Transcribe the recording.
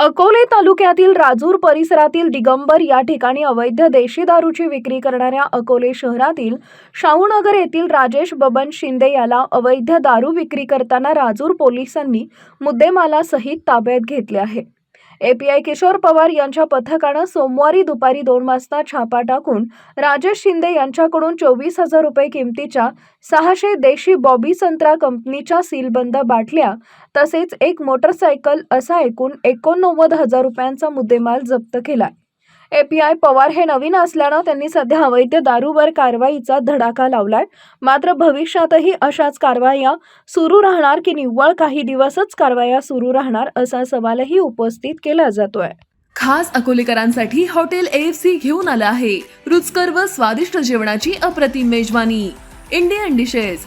अकोले तालुक्यातील राजूर परिसरातील दिगंबर या ठिकाणी अवैध देशी दारूची विक्री करणाऱ्या अकोले शहरातील शाहूनगर येथील राजेश बबन शिंदे याला अवैध दारू विक्री करताना राजूर पोलिसांनी मुद्देमालासहित ताब्यात घेतले आहे. एपीआय किशोर पवार यांच्या पथकानं सोमवारी दुपारी दोन वाजता छापा टाकून राजेश शिंदे यांच्याकडून चोवीस हजार रुपये किमतीच्या सहाशे देशी बॉबी संत्रा कंपनीच्या सीलबंद बाटल्या तसेच एक मोटरसायकल असा एकूण एकोणनव्वद हजार रुपयांचा मुद्देमाल जप्त केला. एपीआय पवार हे नवीन असल्यानं त्यांनी सध्या अवैध दारूवर कारवाईचा धडाका लावलाय. मात्र भविष्यातही अशाच कारवाया सुरू राहणार की निव्वळ काही दिवसच कारवाया सुरू राहणार असा सवालही उपस्थित केला जातोय. खास अकोलेकरांसाठी हॉटेल एफ सी घेऊन आलं आहे. रुचकर व स्वादिष्ट जेवणाची अप्रतिम मेजवानी. Indian dishes